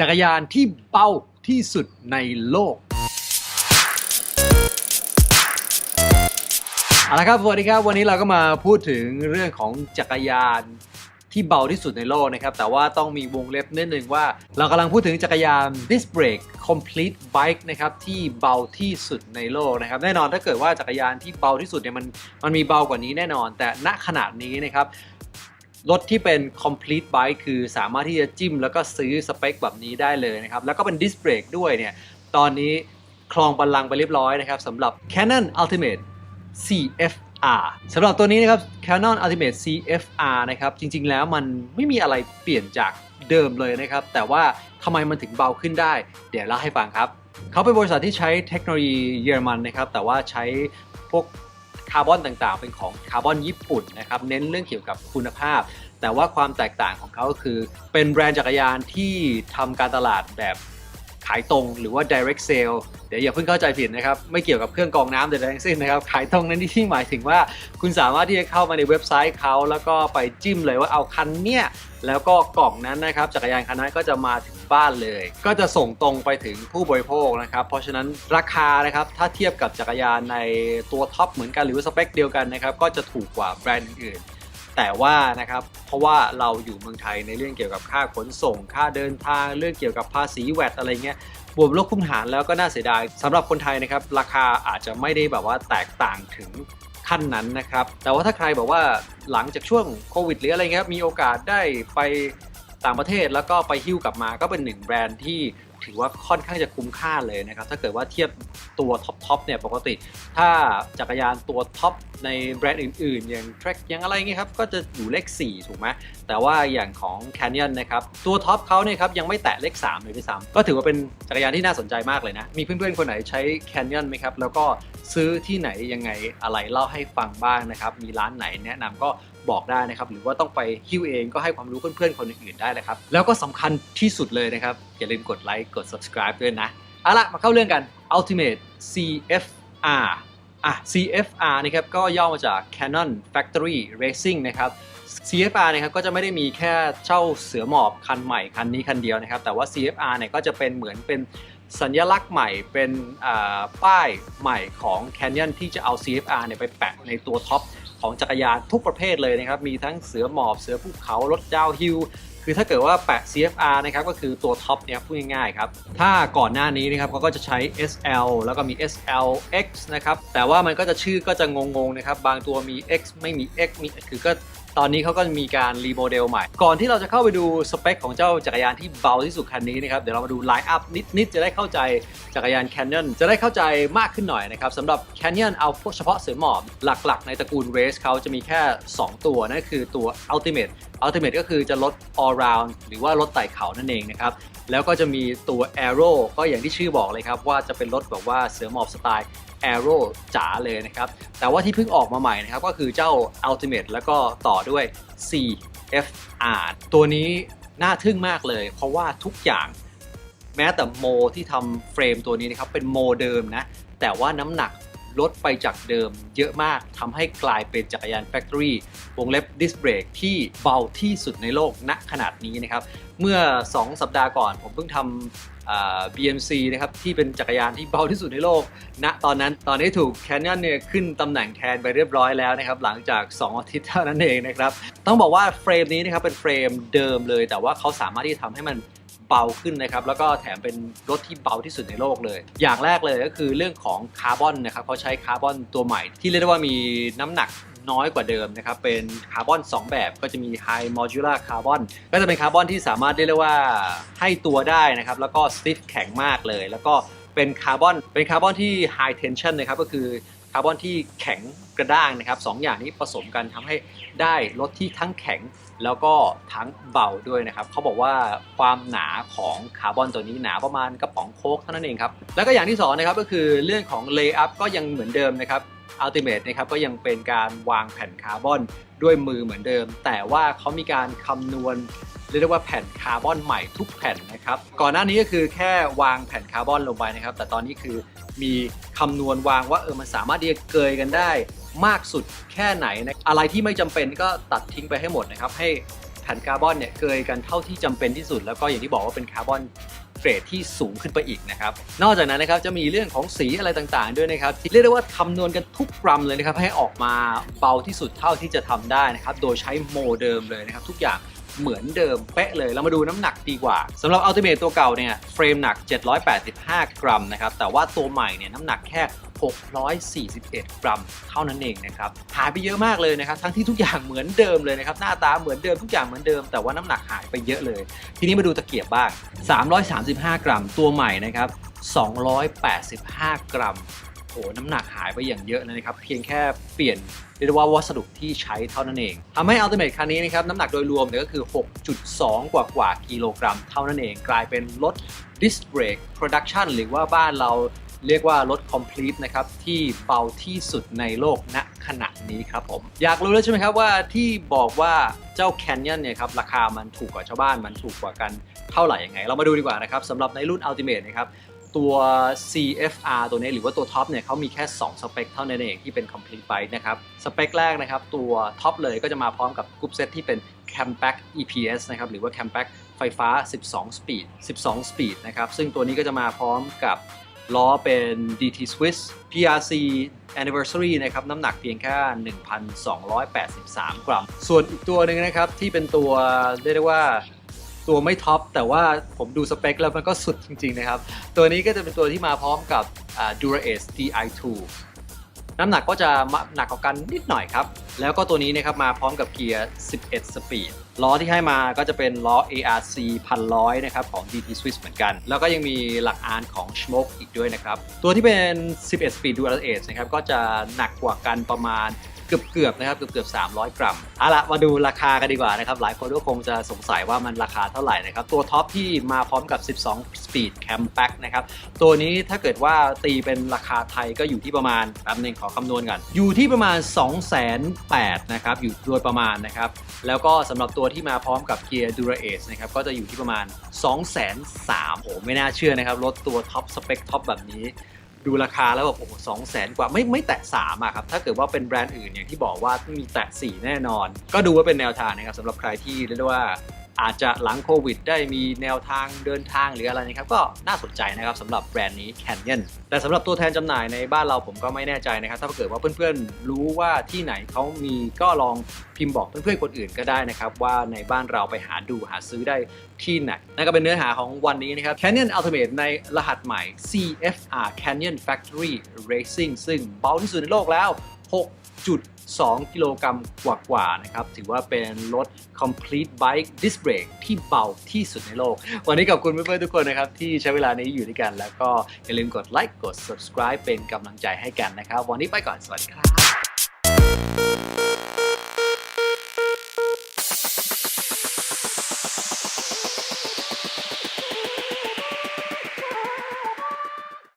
จักรยานที่เบาที่สุดในโลกเอาละครับสวัสดีครับ วันนี้เราก็มาพูดถึงเรื่องของจักรยานที่เบาที่สุดในโลกนะครับ แต่ว่าต้องมีวงเล็บนิดนึงว่า เรากำลังพูดถึงจักรยาน disc brake complete bike นะครับ ที่เบาที่สุดในโลกนะครับ แน่นอนถ้าเกิดว่าจักรยานที่เบาที่สุดเนี่ยมันมันมีเบากว่านี้แน่นอน แต่ณขนาดนี้นะครับ รถที่เป็น complete bike คือสามารถที่จะจิ้มแล้วก็ซื้อสเปคแบบนี้ได้เลยนะครับ แล้วก็เป็น disc brake ด้วยเนี่ย ตอนนี้คลองบัลลังก์ไปเรียบร้อยนะครับสำหรับ Canon Ultimate CFR สำหรับตัวนี้นะครับ Canon Ultimate CFR นะครับ จริง ๆ แล้วมันไม่มีอะไรเปลี่ยนจากเดิมเลยนะครับ แต่ว่าทำไมมันถึงเบาขึ้นได้ เดี๋ยวเล่าให้ฟังครับ เขาเป็นบริษัทที่ใช้เทคโนโลยีเยอรมันนะครับ แต่ว่าใช้พวการ์บอนต่างๆ เป็นของคาร์บอนญี่ปุ่นนะครับเน้นเรื่องเกี่ยวกับคุณภาพ แต่ว่าความแตกต่างของเขาก็คือ เป็นแบรนด์จักรยานที่ทำการตลาดแบบ ขายตรงหรือว่า direct sale เดี๋ยวอย่าเพิ่งเข้าใจผิดนะครับ ไม่เกี่ยวกับเครื่องกรองน้ำใดๆทั้งสิ้นนะครับ ขายตรงนั้นที่หมายถึงว่า คุณสามารถที่จะเข้ามาในเว็บไซต์เขาแล้วก็ไปจิ้มเลยว่าเอาคันเนี้ยแล้วก็กล่องนั้นนะครับจักรยานคันนั้นก็จะมาถึงบ้านเลย ก็จะส่งตรงไปถึงผู้บริโภคนะครับ เพราะฉะนั้นราคานะครับถ้าเทียบกับจักรยานในตัวท็อปเหมือนกันหรือว่าสเปคเดียวกันนะครับก็จะถูกกว่าแบรนด์อื่น แต่ว่านะครับเพราะว่าเราอยู่เมืองไทยในเรื่องเกี่ยวกับค่าขนส่ง ค่าเดินทาง เรื่องเกี่ยวกับภาษีแวดอะไรเงี้ยบวกลบคูณหารแล้วก็น่าเสียดายสำหรับคนไทยนะครับราคาอาจจะไม่ได้แบบว่าแตกต่างถึงขั้นนั้นนะครับ แต่ว่าถ้าใครบอกว่าหลังจากช่วงโควิดหรืออะไรเงี้ยมีโอกาสได้ไปต่างประเทศแล้วก็ไปหิ้วกลับมาก็เป็นหนึ่งแบรนด์ที่ ถือว่าค่อนข้างจะคุ้มค่าเลยนะครับถ้าเกิดว่าเทียบตัวท็อปทอปเนี่ยปกติ ถ้าจักรยานตัวท็อปในแบรนด์อื่นๆ อย่าง Trek อย่างอะไรเงี้ยครับก็จะอยู่เลข 4 ถูกไหมแต่ว่าอย่างของ Canyon นะครับตัวท็อปเขาเนี่ยครับยังไม่แตะเลข 3 เลยด้วยซ้ำก็ถือว่าเป็นจักรยานที่น่าสนใจมากเลยนะ มีเพื่อนๆ คนไหนใช้ Canyon ไหมครับ แล้วก็ซื้อที่ไหนยังไงอะไรเล่าให้ฟังบ้างนะครับ มีร้านไหนแนะนำก็ บอกได้นะครับหรือว่าต้องไปฮิ้วเองก็ให้ความรู้เพื่อนๆคนอื่นๆได้เลยครับ แล้วก็สำคัญที่สุดเลยนะครับ อย่าลืมกดไลค์กด subscribe ด้วยนะเอาละมาเข้าเรื่องกัน Ultimate CFR อะ CFR นะครับก็ย่อมาจาก Canon Factory Racing นะครับ CFR นะครับก็จะไม่ได้มีแค่เจ้าเสือหมอบคันใหม่คันนี้คันเดียวนะครับ แต่ว่า CFR เนี่ยก็จะเป็นเหมือนเป็นสัญลักษณ์ใหม่เป็นป้ายใหม่ของ Canyon ที่จะเอา CFR เนี่ยไปแปะในตัวท็อป ของจักรยานทุกประเภทเลยนะครับ มีทั้งเสือหมอบ เสือภูเขา รถดาวฮิลคือถ้าเกิดว่าแปะ CFR นะครับก็คือตัวท็อปเนี่ยพูดง่ายๆครับ ถ้าก่อนหน้านี้นะครับเขาก็จะใช้ SL แล้วก็มี SLX นะครับ แต่ว่ามันก็จะชื่อก็จะงงๆนะครับ บางตัวมี X ไม่มี X มีคือก็ ตอนนี้เขาก็มีการรีโมเดลใหม่ ก่อนที่เราจะเข้าไปดูสเปคของเจ้าจักรยานที่เบาที่สุดคันนี้นะครับ เดี๋ยวเรามาดูไลน์อัพนิด ๆ จะได้เข้าใจจักรยาน Canyon จะได้เข้าใจมากขึ้นหน่อยนะครับสำหรับ Canyon เอาเฉพาะเสือหมอบหลัก ๆ ในตระกูล Race เขาจะมีแค่ 2 ตัวนั่นคือตัว Ultimate Ultimate ก็คือจะลด all round หรือว่าลดไต่เขานั่นเองนะครับ แล้วก็จะมีตัว Aero ก็อย่างที่ชื่อบอกเลยครับ ว่าจะเป็นรถแบบว่าเสือหมอบสไตล์ Aero จ๋าเลยนะครับ แต่ว่าที่เพิ่งออกมาใหม่นะครับ ก็คือเจ้า Ultimate แล้วก็ต่อด้วย CFR ตัวนี้น่าทึ่งมากเลย เพราะว่าทุกอย่างแม้แต่โมที่ทำเฟรมตัวนี้นะครับเป็นโมเดิมนะแต่ว่าน้ำหนัก ลดไปจากเดิมเยอะมากทำให้กลายเป็นจักรยานแฟคทอรี่วงเล็บดิสเบรกที่เบาที่สุดในโลกณขนาดนี้นะครับ เมื่อ 2 สัปดาห์ก่อนผมเพิ่งทำ BMC นะครับที่เป็นจักรยานที่เบาที่สุดในโลกณตอนนั้นตอนนี้ถูก Canyon เนี่ยขึ้นตำแหน่งแทนไปเรียบร้อยแล้วนะครับหลังจาก 2 อาทิตย์เท่านั้นเองนะครับ ต้องบอกว่าเฟรมนี้นะครับเป็นเฟรมเดิมเลย แต่ว่าเขาสามารถที่ทำให้มัน เบาขึ้นนะครับแล้วก็แถมเป็นรถที่เบาที่สุดในโลกเลย อย่างแรกเลยก็คือเรื่องของคาร์บอนนะครับเขาใช้คาร์บอนตัวใหม่ ที่เรียกได้ว่ามีน้ำหนักน้อยกว่าเดิมนะครับ เป็นคาร์บอน 2 แบบก็จะมี High Modular Carbon ก็จะเป็นคาร์บอนที่สามารถเรียกได้ว่าให้ตัวได้นะครับ แล้วก็ stiff แข็งมากเลย แล้วก็เป็นคาร์บอนเป็นคาร์บอนที่ High Tension นะครับก็คือาร์บอนที่แข็งกระด้างนะครับสองอย่างนี้ผสมกันทำให้ได้รถที่ทั้งแข็งแล้วก็ทั้งเบาด้วยนะครับเขาบอกว่าความหนาของคาร์บอนตัวนี้หนาประมาณกระป๋องโค้กเท่านั้นเองครับแล้วก็อย่างที่สองนะครับก็คือเรื่องของเลเย์อัพก็ยังเหมือนเดิมนะครับ Ultimate นะครับก็ยังเป็นการวางแผ่นคาร์บอนด้วยมือเหมือนเดิม แต่ว่าเขามีการคำนวณ เรียกได้ว่าแผ่นคาร์บอนใหม่ทุกแผ่นนะครับ ก่อนหน้านี้ก็คือแค่วางแผ่นคาร์บอนลงไปนะครับ แต่ตอนนี้คือมีคำนวณวางว่าเออมันสามารถที่จะเกยกันได้มากสุดแค่ไหนนะอะไรที่ไม่จำเป็นก็ตัดทิ้งไปให้หมดนะครับ ให้แผ่นคาร์บอนเนี่ยเกยกันเท่าที่จำเป็นที่สุด แล้วก็อย่างที่บอกว่าเป็นคาร์บอนเกรดที่สูงขึ้นไปอีกนะครับ นอกจากนั้นนะครับจะมีเรื่องของสีอะไรต่างๆ ด้วยนะครับที่เรียกได้ว่าคำนวณกันทุกกรัมเลยนะครับให้ออกมาเบาที่สุดเท่าที่จะทำได้นะครับ โดยใช้โมเดิมเลยนะครับ ทุกอย่าง เหมือนเดิมเป๊ะเลย เรามาดูน้ำหนักดีกว่าสำหรับ Ultimate ตัวเก่าเนี่ยเฟรมหนัก 785 กรัมนะครับแต่ว่าตัวใหม่เนี่ยน้ำหนักแค่ 641 กรัมเท่านั้นเองนะครับหายไปเยอะมากเลยนะครับทั้งที่ทุกอย่างเหมือนเดิมเลยนะครับหน้าตาเหมือนเดิมทุกอย่างเหมือนเดิม แต่ว่าน้ำหนักหายไปเยอะเลย ทีนี้มาดูตะเกียบบ้าง 335 กรัม ตัวใหม่นะครับ285 กรัมโอ้น้ำหนักหายไปอย่างเยอะเลยนะครับเพียงแค่เปลี่ยน เรียกว่าวัสดุที่ใช้เท่านั้นเองทำให้ Ultimate คันนี้นะครับน้ำหนักโดยรวมเนี่ยก็คือ 6.2 กว่ากว่ากิโลกรัมเท่านั้นเอง กลายเป็นรถ Disc Brake Production หรือว่าบ้านเราเรียกว่ารถ Complete นะครับ ที่เบาที่สุดในโลกณขณะนี้ครับผม อยากรู้แล้วใช่ไหมครับว่าที่บอกว่าเจ้า Canyon เนี่ยครับ ราคามันถูกกว่าชาวบ้านมันถูกกว่ากันเท่าไหร่ยังไง เรามาดูดีกว่านะครับสำหรับในรุ่น Ultimate นะครับ ตัว CFR ตัวนี้หรือว่าตัวท็อปเนี่ยเขามีแค่ 2 สเปคเท่านั้นเองที่เป็น complete bike นะครับสเปคแรกนะครับตัวท็อปเลยก็จะมาพร้อมกับกรุ๊ปเซตที่เป็น Campact EPS นะครับหรือว่า Campact ไฟฟ้า 12 speed 12 speed นะครับซึ่งตัวนี้ก็จะมาพร้อมกับล้อเป็น DT Swiss PRC Anniversary นะครับน้ำหนักเพียงแค่ 1,283 กรัม ส่วนอีกตัวหนึ่งนะครับที่เป็นตัวเรียกได้ว่า ตัวไม่ท็อปแต่ว่าผมดูสเปคแล้วมันก็สุดจริงๆนะครับ ตัวนี้ก็จะเป็นตัวที่มาพร้อมกับอ่า Dura-Ace DI2 น้ำหนักก็จะหนักกว่ากันนิดหน่อยครับ แล้วก็ตัวนี้นะครับมาพร้อมกับเกียร์ 11 สปีด ล้อที่ให้มาก็จะเป็นล้อ ARC 1,100 นะครับ ของ DT Swiss เหมือนกัน แล้วก็ยังมีหลักอานของ Smoke อีกด้วยนะครับ ตัวที่เป็น 11 Speed Dual Ace นะครับ ก็จะหนักกว่ากันประมาณ เกือบเกือบๆนะครับเกือบเกือบ300 กรัมเอาละมาดูราคากันดีกว่านะครับหลายคนก็คงจะสงสัยว่ามันราคาเท่าไหร่นะครับตัวท็อปที่มาพร้อมกับ 12 Speed Campact นะครับตัวนี้ถ้าเกิดว่าตีเป็นราคาไทยก็อยู่ที่ประมาณแป๊บหนึงขอคำนวณก่อนอยู่ที่ประมาณ 2 8 0 0 0นะครับอยู่โดยประมาณนะครับแล้วก็สำหรับตัวที่มาพร้อมกับเกียร์ Dura Ace นะครับก็จะอยู่ที่ประมาณ 2 3 0 0 0โอ้ไม่น่าเชื่อนะครับรถตัวท็อปสเปคท็อปแบบนี้ ดูราคาแล้วแบบโอ้โหสองแสนกว่าไม่ไม่แตะ3อะครับ ถ้าเกิดว่าเป็นแบรนด์อื่นอย่างที่บอกว่ามีแตะสี่แน่นอน ก็ดูว่าเป็นแนวทางนะครับสำหรับใครที่เรียกได้ว่า อาจจะหลังโควิด ได้มีแนวทางเดินทางหรืออะไรนะครับ ก็น่าสนใจนะครับสำหรับแบรนด์นี้ Canyon แต่สำหรับตัวแทนจำหน่ายในบ้านเราผมก็ไม่แน่ใจนะครับ ถ้าเกิดว่าเพื่อนๆรู้ว่าที่ไหนเขามีก็ลองพิมพ์บอกเพื่อนๆคนอื่นก็ได้นะครับ ว่าในบ้านเราไปหาดูหาซื้อได้ที่ไหนนั่นก็เป็นเนื้อหาของวันนี้นะครับ Canyon Ultimate ในรหัสใหม่ CFR Canyon Factory Racing ซึ่งเบาที่สุดในโลกแล้ว 6 6.2กิโลกรัมกว่าๆนะครับ ถือว่าเป็นรถ complete bike disc brake ที่เบาที่สุดในโลก วันนี้ขอบคุณเพื่อนๆทุกคนนะครับ ที่ใช้เวลานี้อยู่ด้วยกัน แล้วก็อย่าลืมกดไลค์กด subscribe เป็นกำลังใจให้กันนะครับ วันนี้ไปก่อน สวัสดีครับ